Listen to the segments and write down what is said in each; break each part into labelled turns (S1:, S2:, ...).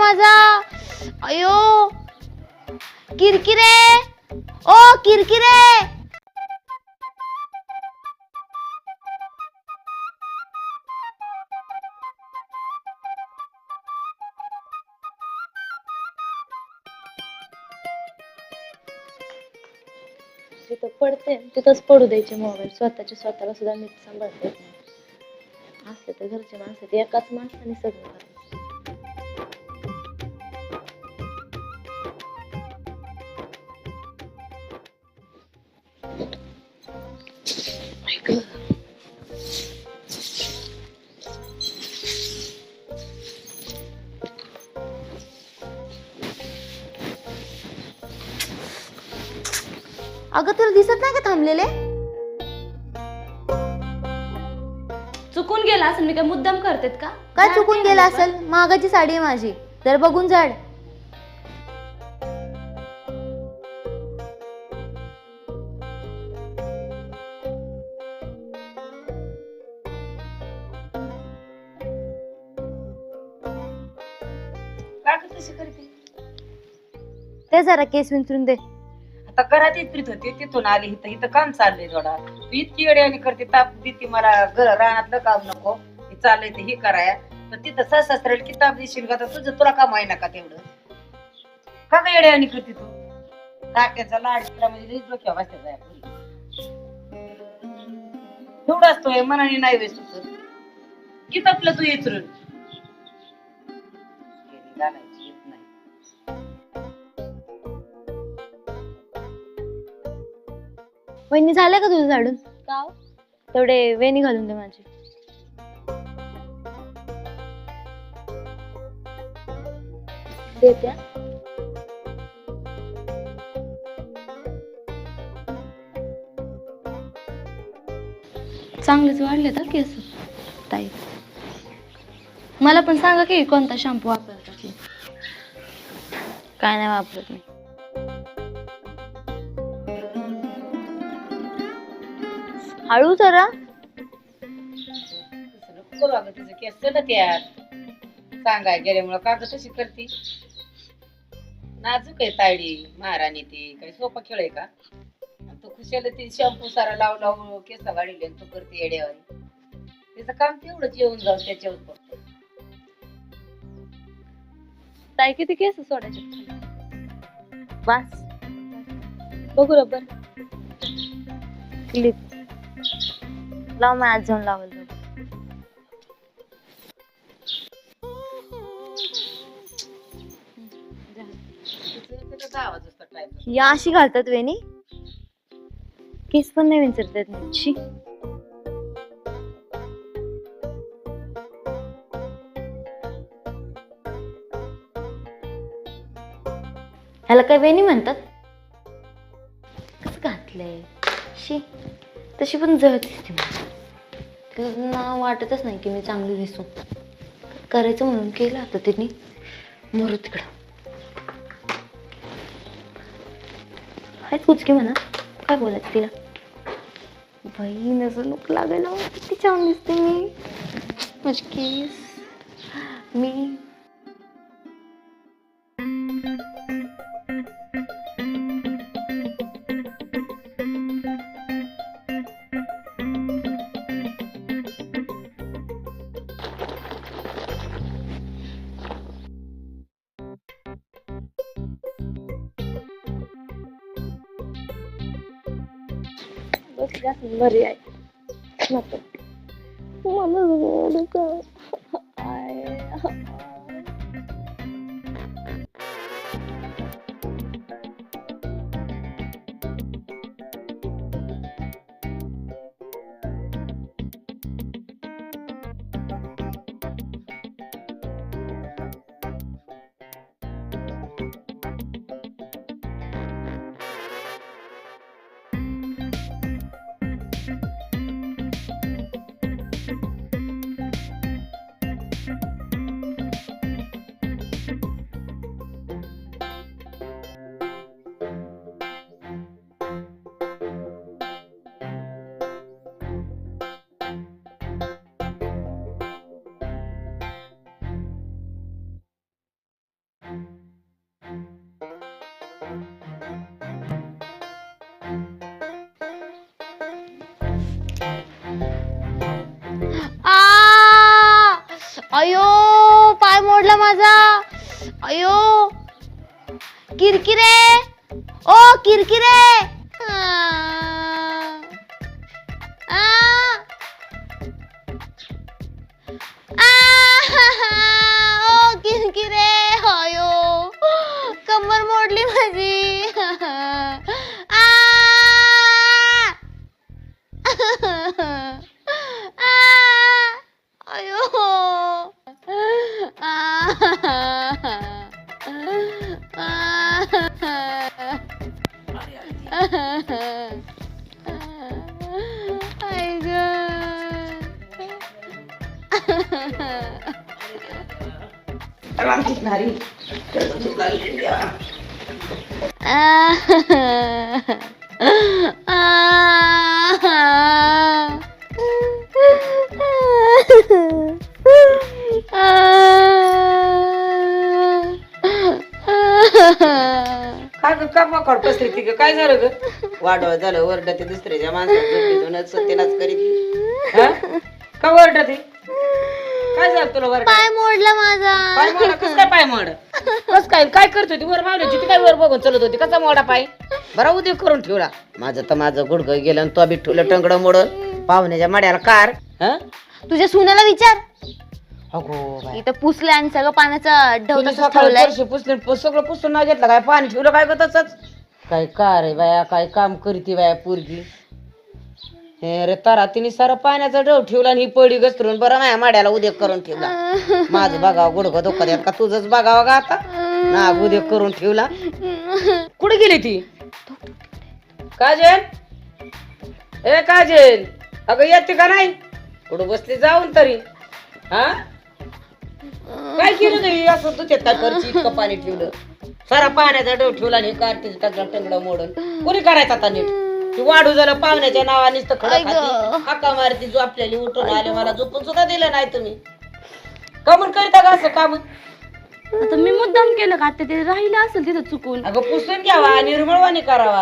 S1: माझा. अयो. किरकिरे. ओ किरकिरे.
S2: तिथं पडते तिथंच पडू द्यायचे मोबाईल. स्वतःच्या स्वतःला सुद्धा नीट सांभाळता येत नाही. असले तर घरचे माणसं ते एकाच माणसाने सगळं चुकून गेला असेल मी काय मुद्दाम करतेत का?
S1: काय चुकून गेला असेल? मागाची साडी आहे माझी. तर बघून झाड. ते जरा केस विंचरून दे.
S3: आता घरात इथरीत होती तिथून आली इथं इथं काम चाललंय थोडा तू इतकी येड्याने करते ताप देते मला घर रानातलं काम नको. हे चाललंय ते हे कराया. तर तिथं सासऱ्याला की ताप देशील का तर तुझं तुला काम आहे ना का तेवढं? का काय येड्याने करते तू? धाक्याचा लाड तिला म्हणजे लईच डोक्या बसत्या जाया एवढं असतोय मनाने नाही वेस तुझं. किती आपलं तू इचरून?
S1: वहिनी झालं का तुझं झाडून?
S2: का?
S1: तेवढे वेणी घालून दे माझी.
S2: देत्या. चांगलेच वाढले तर केस. ताई. मला पण सांगा की कोणता शॅम्पू वापरता की
S1: काय नाही वापरत मी. हळू जरा.
S3: करू अगं तुझं केस ना त्यात. सांगाय गेल्यामुळं का ग तशी करती? नाजूक आहे तायडी महाराणी ती. काही सोपा खेळ आहे का? आणि तू खुशाला ती शॅम्पू सारा लावू लावू केस आणि तू करते येड्यावानी. तिचं काम तेवढंच येऊन जाऊ त्याच्यावर फक्त
S2: ताई किती केस सोडायचे?
S1: बस.
S2: बघू रबर.
S1: क्लिप लाव मी आज जाऊन लावल या अशी घालतात वेणी. केस पण नाही विंचरता नाही. शी. ह्याला काय वेणी म्हणतात? कसं घातलंय? शी. तशी पण जळ दिसते मला. त्यांना वाटतच नाही की मी चांगली दिसू. करायचं म्हणून केलं आता त्यांनी. मरू तिकडं. हायच कुचकी म्हणा. काय बोलायचं तिला? बाई नजर नको लागायला किती छान दिसते मी. माझी केस. मी
S2: बस जास्त बरी आहे. नको. मला
S1: माझा. अयो. किरकिरे. ओ किरकिरे.
S3: पकड पसरी ती ग काय झालं ग? वाढवा झालं वरडा ते दुसऱ्याच्या माणसात सत्यनाच करीत. हा? का वरडा ते काय झालं तुला वरडा
S1: पाय मोडला माझा.
S3: पाय मोडा? कस काय पाय मोड? कस काय काय करत होती? वर मावल्याची ती काय वर बघून चलत होती कसा मोडा पाय? बरा उद्योग करून ठेवला. माझं तर माझं गुडघं गेलं आणि तो बी ठेवलं टंगडं मोडून पाहुण्याच्या मड्याला कार. हं?
S1: तुझ्या सुनाला विचार.
S3: अगो बाई.
S1: इथं पुसलं आणि सगळं पाण्याचं ढव
S3: तिने
S1: तसंच
S3: सकाळी
S1: ठेवलंय.
S3: फरशी पुसली पु- सगळं पुसून घेतलं काय? पाणी ठेवलं काय ग तसंच? काय कार आहे बाया काय काम करते बाया पोरगी? हे रे तारा तिने सारं पाण्याचा डव ठेवला आणि ही पडी घसरून बरं माझ्या माड्याला उद्योग करून ठेवला. माझं बघावं गुडघं धोका द्या का? तुझंच बघावं का आता. ना उद्योग करून ठेवला. कुठे गेली ती? काजल? ए काजल अगं येते का नाही? कुठं बसली जाऊन तरी? हा? काय केलं तुम्ही असं तू काय करची? इतकं पाणी ठेवलं. सारा पाण्याचा डव ठेवला आणि कार्टीच टाकलं टंगडं मोडून. कोणी करायचं आता नीट? ती वाढू झालं पाहुण्याच्या नावानेच तर खडा खाती. हाका मारती जो आपल्याला उठून आले मला झोपून सुद्धा दिलं नाही तुम्ही. कमून करीता का असं काम?
S2: आता मी मुद्दाम केलं का? आता ते राहिलं असेल तिथं चुकून.
S3: अगं पुसून घ्यावा निर्मळवाणी करावा.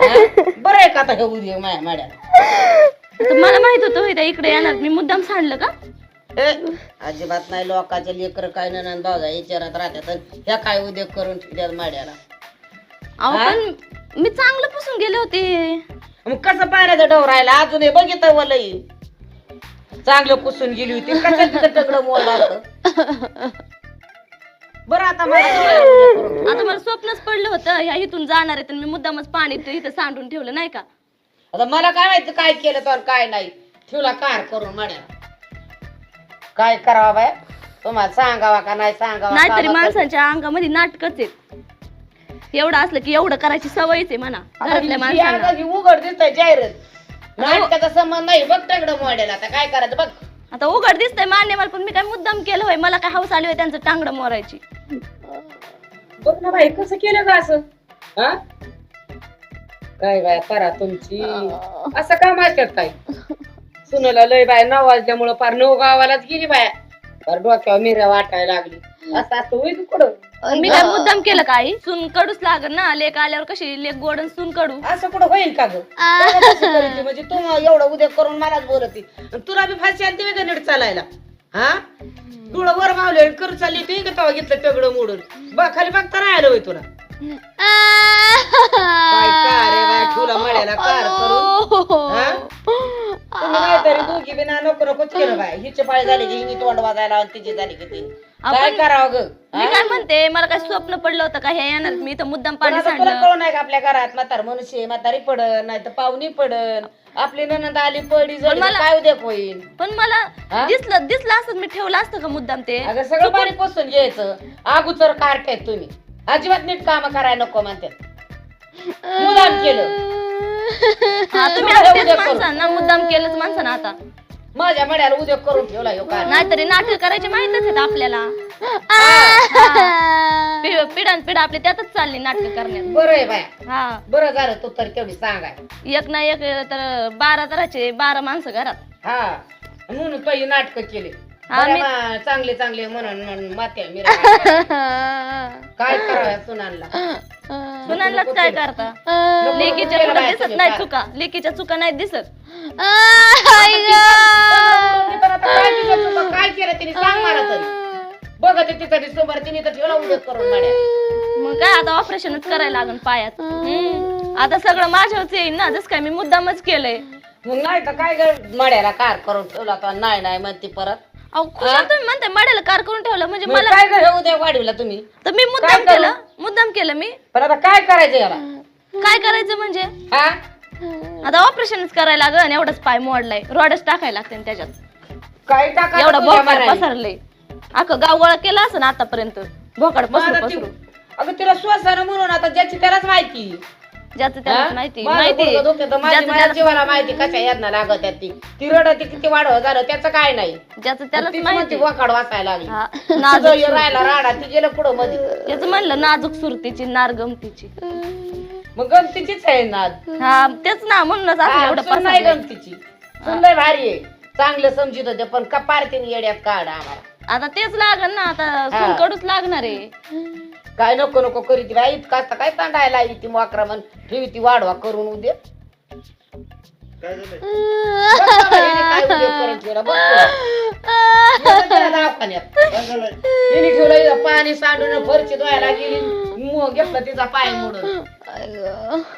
S3: हा? बरं आहे का आता हे उद्या माया माड्या
S2: आता मला माहीत होतं त्या इकडे येणार. मी मुद्दाम सांडलं का?
S3: ए, अजिबात नाही लोकांचे लेकर काय ननन भावजा विचारात राहतात ह्या काय उद्योग करून ठेवतात माड्याला?
S2: अहो
S3: हा?
S2: पण मी चांगलं पुसून गेले होते.
S3: मग कसं पाण्याचा डव राहिला? अजून हे बघितलं वलई चांगलं पुसून गेली होती. कसं तिथं टगडं मोडलं असं? बरं आता मला करून.
S2: आता मला स्वप्नच पडलं होतं. ह्या इथून जाणार आहे तर मी मुद्दामच पाणी ते इथं सांडून ठेवलं नाही का?
S3: आता मला काय माहिती काय केलं तर काय नाही. ठेवला कार करून माड्याला. काय करावा बाय? तुम्हाला सांगावा का नाही सांगावा?
S2: नाहीतरी
S3: कामाचं-
S2: माणसांच्या अंगामध्ये नाटकच आहेत एवढं असलं की एवढं करायची सवयच आहे म्हणा
S3: आता
S2: घरातल्या
S3: ही
S2: माणसांना.
S3: उघड दिसतंय जाहिरात. नाटकाचा संबंध नाही बघ टगडं मॉडेल आता काय करायचं बघ.
S2: आता उघड दिसतंय मान्य मला पण मी काय मुद्दाम केलं होय? मला काय हौस आली होय त्यांचं टांगडं मोरायची?
S3: बघ ना बाई कसं केलं का असं? हा? काय बाय परा तुमची. असं काम असतात काय सुनाला लय बाय नऊ वाजल्यामुळं पार नऊ गावालाच गेली बाया. पार डोक्यावर मिऱ्या वाटायला लागली. असं असं होईल कुठं?
S2: मी काय मुद्दाम केलं काय सून कडूच लागल ना लेक आल्यावर कशी? लेक गोड आणि सून कडू.
S3: असं कुठं होईल का ग? तेव्हा कसं करीन ती? म्हणजे तू एवढं उद्या करून मलाच बोलती. आणि तुला बी फाशी आणते वेगळं नीट चालायला. हा? तुला वर मावले करू चालली ती का तेव्हा घेतलं पेगडं मोडून. बघ खाली बघता नाही आलं होय तुला. काय कार रे बाय ठुला मळ्याला कार करून? हा? तुम्ही नाहीतरी दोघी बिना नको नकोच केलं बाय हिचे पाळी झाली की हिनी तोंड वाजायला आणि तिची झाली की ती काय
S2: आपण-
S3: करावं ग?
S2: मी काय म्हणते मला काय स्वप्न पडलं होतं का? हे येणार मी इथं मुद्दाम पाणी
S3: पण आता तुला
S2: सांडलं.
S3: कळू नाही का आपल्या घरात? म्हातार मनुष्य आहे, म्हातारी पडन नाही तर पाहुणी पडन. आपली ननंद आली पडी तर
S2: मला-
S3: काय उद्या होईल
S2: पण मला
S3: हा?
S2: दिसलं दिसलं असं मी ठेवलं असतं का मुद्दाम ते?
S3: अगं सगळं पाणी पुसून घ्यायचं. अगोदर कार्ट तुम्ही. अजिबात नीट काम करायला नको म्हणतात. मुलाम केलं.
S2: हा, तुम्ही आता तेच माणसांना मुद्दाम केलंच माणसानं आता.
S3: माझ्या मड्याला उद्या करून ठेवला ह्यो कार
S2: नाहीतरी नाटक करायचे माहितच आहेत आपल्याला. पि- पिढ्यान पिढा आपली त्यातच चालली नाटक करण्यात.
S3: बरं आहे बाया.
S2: हा.
S3: बरं झालं तू तर तेवढी सांगाय.
S2: एक ना एक तर बारा तराचे बारा माणसं घरात.
S3: हा. म्हणून पहिली नाटक केले. चांगले चांगले म्हणून म्हणून मात्या मिरा काय करावं सुनानला?
S2: सुनांनाच काय करता? लेकीच्या दिसत नाही. चुका. लेकीच्या चुका नाही दिसत.
S3: आता काय तिचं चुकं, काय केलं तिने? सांग मला तरी. डिसेंबर तिने तर ठेवला उद्या करून माड्या.
S2: मग काय आता ऑपरेशनच करायला लागन पायात. हम्म. आता सगळं माझ्यावरच येईल ना जसं काय मी मुद्दामच केलंय.
S3: मग नाही तर काय ग माड्याला कार करून ठेवला तर नाही नाही म्हणते परत.
S2: अहो खुशाल तुम्ही म्हणताय मड्याला कार करून ठेवलं म्हणजे
S3: मग
S2: मला
S3: काय हे उद्या वाढवला तुम्ही.
S2: तर मी मुद्दाम
S3: काय
S2: केलं मुद्दाम केलं मी.
S3: पण आता काय करायचं याला?
S2: काय करायचं म्हणजे?
S3: हा?
S2: आता ऑपरेशनच करायला लागन एवढाच पाय मोडलाय. रॉडच टाकायला लागते त्याच्यात.
S3: काय टाका
S2: एवढा
S3: मारायला?
S2: पसरलंय. अख्खं गाव गोळा केला असं आतापर्यंत.
S3: मग
S2: पसरू पसरू.
S3: अगं तिला श्वासानं म्हणून आता ज्याची त्यालाच माहिती.
S2: ज्याचं? त्याला माहिती माहिती
S3: गुडघं दुखतं, तर माझी
S2: ज्याचं
S3: माझ्या
S2: त्याला-
S3: जीवाला माहिती कशा यांना लागत आहे ती? ती रडत किती वाढव झालं त्याचं काय नाही.
S2: ज्याचं त्यालाच
S3: तीच
S2: माहिती
S3: म्हणते वाकाड वाचायला लागली.
S2: हा,
S3: तुझं
S2: नाजूक
S3: राहिला राडा ती गेलं पुढं मध्ये
S2: त्याच म्हणलं नाजूक सुरतीची नार गमतीची.
S3: मग गमतीचीच आहे ना
S2: हा तेच ना म्हणूनच एवढं
S3: सून नाही
S2: पसरलंय.
S3: गमतीची. सून लय भारी आहे. चांगलं समजित होते पण कपार तिने येड्यात काढ आम्हाला.
S2: आता तेच लागन ना आता
S3: हा.
S2: सुनकडूच लागणार आहे.
S3: काय नको नको करीत ती बाई इतका असता काय तांडायला लागली ती मोकरा म्हण. ठेवी ती वाढवा करून उद्या.
S4: काय झालंय?
S3: बघ बाबा, हिने काय उद्योग करून ठेवला, बघ तुला. येतं तिला दवाखान्यात.
S4: काय झालंय?
S3: हिने ठेवलं इथं पाणी सांडून फरची धुवायला गेली. मग घेतलं तिचा पाय मोडून.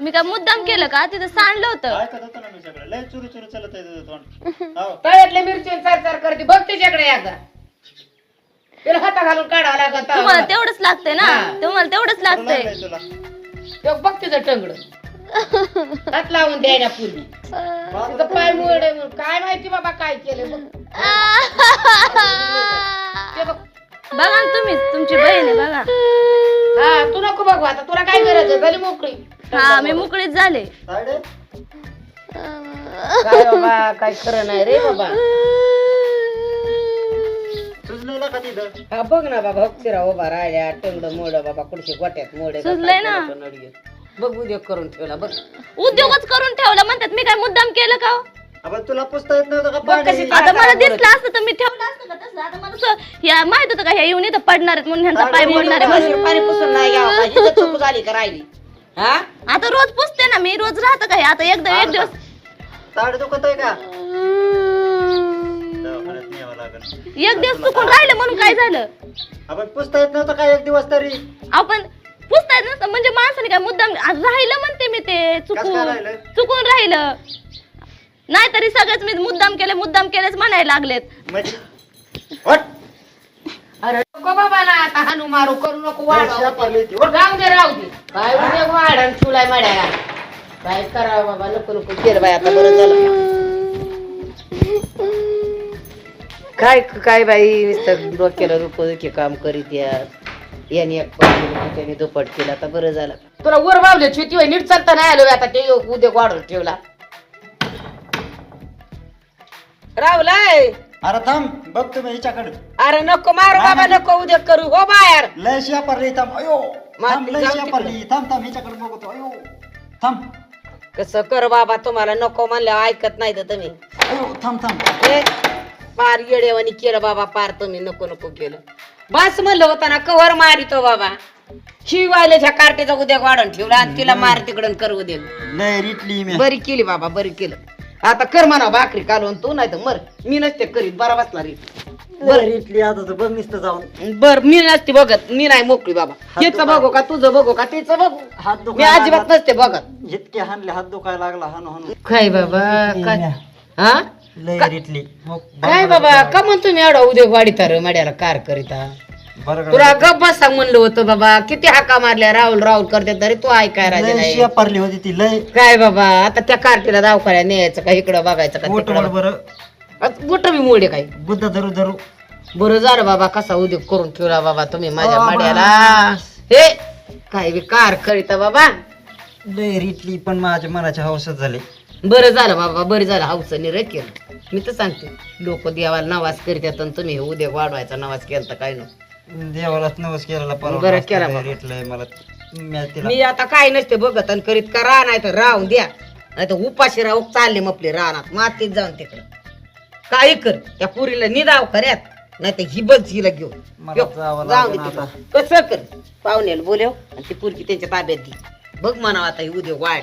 S2: मी काय मुद्दाम केलं का? तिथं सांडलं होतं.
S4: ऐकत होतो ना मी सगळं. लय चुरू चुरू चालत आहे तुझं तोंड. हो
S3: तळ्यातले मिरची चार चार करते. बघ तिच्याकडे एकदा. तिला हाता घालून काढावं लागत.
S2: तुम्हाला तेवढंच लागतंय ना?
S3: हा.
S2: तुम्हाला तेवढंच लागतंय.
S4: तुला.
S3: बघ तिचं टंगड. हात लावून द्यायला पूर्वी तिचं पाय मोड काय माहिती बाबा काय केलं बघ. ते बघ.
S2: बघा ना तुम्ही तुमची बहीण आहे बघा.
S3: हा तू नको बघू आता. तुला काय गरज आहे? झाली मोकळी.
S2: हा मी मोकळीच झाले.
S4: तायडे
S3: काय बाबा काय खरं नाही रे बाबा.
S4: तिथं
S3: हा बघ ना बाबा हक्षिरा उभा राहिल्या टंगड मोड बाबा कुठशी गोट्यात मोड
S2: सुजलंय ना.
S3: बघ उद्योग करून ठेवला बघ
S2: उद्योगच करून ठेवला म्हणतात मी काय मुद्दाम केलं का हो?
S4: आपण तुला पुसता येत नव्हतं का
S3: बघ कशी
S4: पाणी
S3: काय
S2: आता मला. दिसलं असतं तर मी ठेवलं असतं का तसं आता मला असं- या माहीत होतं का ह्या येऊन इथं पडणार आहेत म्हणून ह्यांचा पाय मोडणार आहे म्हणून
S3: पाणी पाणी पुसून नाही घ्यावं का? हिचं चूक झाली का राहिली हा
S2: आता रोज पुसते ना मी रोज राहतं का हे? आता एकदा एक दिवस
S4: ताड दुखत आहे का
S2: एक दिवस चुकून राहिलं म्हणून काय झालं?
S4: आपण पुसता येत नव्हतं का एक दिवस तरी?
S2: आपण पुसता येत नसतं म्हणजे माणसाने काय मुद्दाम आ, राहिलं म्हणते मी ते
S4: कसं काय
S2: चुकून.
S4: राहिलं?
S2: चुकून राहिलं. नाहीतरी सगळेच मी मुद्दाम केले मुद्दाम केलेच म्हणायला लागलेत.
S4: म्हणजे हट.
S3: अरे नको बाबा ना आता हानू मारू करू नको
S4: ती.
S3: राहू दे राहू दे. काय उद्योग वाढण चुलाय माड्याला. काय करावं बाबा नको नको केलं बाई आता बरं झालं. काय काय बाई नुसतं डोक्याला रुपये काम करीत या. याने एक पट केलं, त्याने दुपट केला आता बरं झालं. तुला वर बावले छोटी बाई नीट चालता नाही आलो आता ते उद्या वाढून ठेवला. राहुलाय!
S4: अरे थांब बघ तुम्ही हिच्याकडे.
S3: अरे नको मारू
S4: नाही,
S3: बाबा
S4: नाही.
S3: नको उद्या करू हो बाहेर.
S4: लय शापारली थांब अयो. थांब
S3: माती
S4: लय
S3: जाऊ
S4: शापारली थांब थांब हिच्याकडे बघतो अयो. थांब.
S3: कसं कर बाबा तुम्हाला नको म्हणलं ऐकत नाही तर तुम्ही.
S4: अयो थांब थांब.
S3: हे पार येडेवानी केलं बाबा पार तुम्ही नको नको केलं. बस म्हणलं होता ना कवर मारितो बाबा. शिवायल्याच्या कार्टेचा उद्या वाढून ठेवला आणि तिला मार तिकडून कर उद्या
S4: लय रिटली मी.
S3: बरी केली बाबा बरी केलं. आता कर म्हणा भाकरी कालवून तू नाही तर मर. मी नसते करीत बरा बसला रे
S4: लय रिटली आता तर बघ नुसतं जाऊन.
S3: बर मी नसते बघत मी नाही मोकळी बाबा. हेच बघू का तुझं बघू का तिचं बघू.
S4: हात
S3: मी
S4: दुखायला
S3: अजिबात
S4: लागला.
S3: नसते बघत.
S4: इतके हाणले हात दुखायला लागला हाणू हाणू
S3: काय बाबा काय? हा?
S4: लय रिटली. मग
S3: काय बाबा का म्हणतो तुम्ही एवढा उद्योग वाढीता रे मड्याला कार करीता?
S4: बरं
S3: तुला गप्प बसा म्हणलं होतं बाबा किती हाका मारल्या राहुल राहुल करते तरी तू ऐकाय राजा नाही.
S4: होती ती लय.
S3: काय बाबा आता त्या कार्टीला दवाखान्यात न्यायचं का इकडं बघायचं का
S4: मोठ
S3: तिकडं
S4: बरं.
S3: बुट मी मोडे काय?
S4: बुद्ध धरू धरू.
S3: बरं झालं बाबा कसा उद्योग करून ठेवला बाबा तुम्ही माझ्या
S4: बाबा.
S3: मड्याला. हे काय बी कार करीता बाबा.
S4: लय रिटली पण माझ्या मनाच्या हौसच झाले.
S3: बरं झालं बाबा बरं झालं. हाऊसनी रे केलं. मी तर सांगते लोक देवाला नवाज करीतात आणि तुम्ही हे उद्योग वाढवायचा नवाज केला तर काय नको
S4: देवालाच नवस केलेला
S3: बरं केला बाबा.
S4: रिटलंय मला मी तिला.
S3: मी आता काय नसते बघत आणि करीत का राह नाही तर राहून द्या. नाही तर उपाशी राहू चालले मग आपले रानात. मातीत जाऊन तिकडं. काही कर त्या पुरीला निदाव खऱ्यात. नाही तर ही बस हिला घेऊन.
S4: मला
S3: यो,
S4: जावं
S3: जाऊन दे
S4: लागेल
S3: तिकडं.
S4: आता.
S3: कसं कर? पाहुण्याला बोलव आणि ती पुरकी त्यांच्या ताब्यात दे. बघ म्हणावं आता ही उद्या वाढ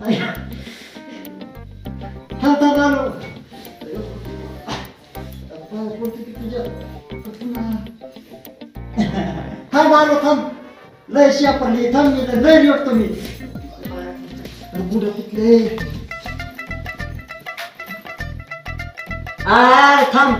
S4: हाय बालो थांब लय शिपडली थांब मी लय निवडतो मी बुड कुठले आय थांब.